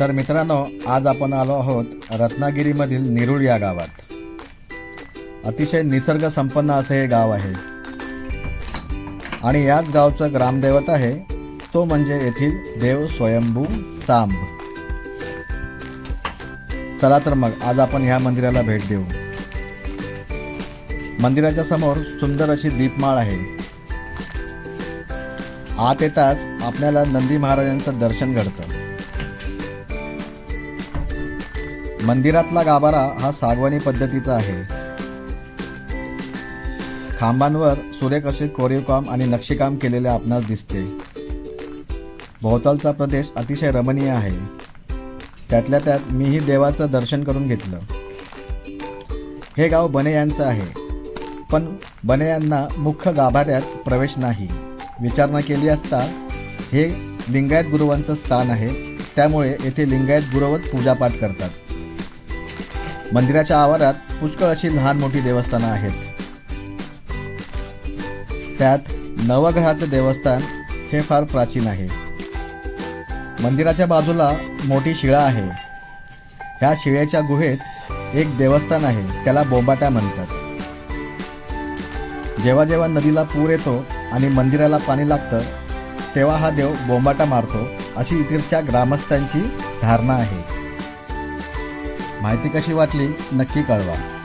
तर मित्रांनो आज आपण आलो आहोत रत्नागिरीमधील निरुळ या गावात. अतिशय निसर्ग संपन्न असं हे गाव आहे. आणि याच गावचं ग्रामदैवत आहे तो म्हणजे येथील देव स्वयंभू सांब. चला तर मग आज आपण ह्या मंदिराला भेट देऊ. मंदिराच्या समोर सुंदर अशी दीपमाळ आहे. आत येताच आपल्याला नंदी महाराजांचं दर्शन घडतं. मंदिरातला गाभारा हा सागवानी पद्धतीचा आहे. खांबांवर सुरेख असे कोरीवकाम आणि नक्षीकाम केलेले आपणास दिसते. भोवतालचा प्रदेश अतिशय रमणीय आहे. त्यातल्या त्यात मीही देवाचं दर्शन करून घेतलं. हे गाव बने यांचं आहे. पण बने यांना मुख्य गाभाऱ्यात प्रवेश नाही. विचारणा केली असता हे लिंगायत गुरुवांचं स्थान आहे. त्यामुळे येथे लिंगायत गुरुवत पूजापाठ करतात. मंदिराच्या आवारात पुष्कळ अशी लहान मोठी देवस्थानं आहेत. त्यात नवग्रहाचं देवस्थान हे फार प्राचीन आहे. मंदिराच्या बाजूला मोठी शिळा आहे. ह्या शिळेच्या गुहेत एक देवस्थान आहे त्याला बोंबाटा म्हणतात. जेव्हा जेव्हा नदीला पूर येतो आणि मंदिराला पाणी लागतं तेव्हा हा देव बोंबाटा मारतो अशी इकडच्या ग्रामस्थांची धारणा आहे. माहिती कशी वाटली नक्की कळवा.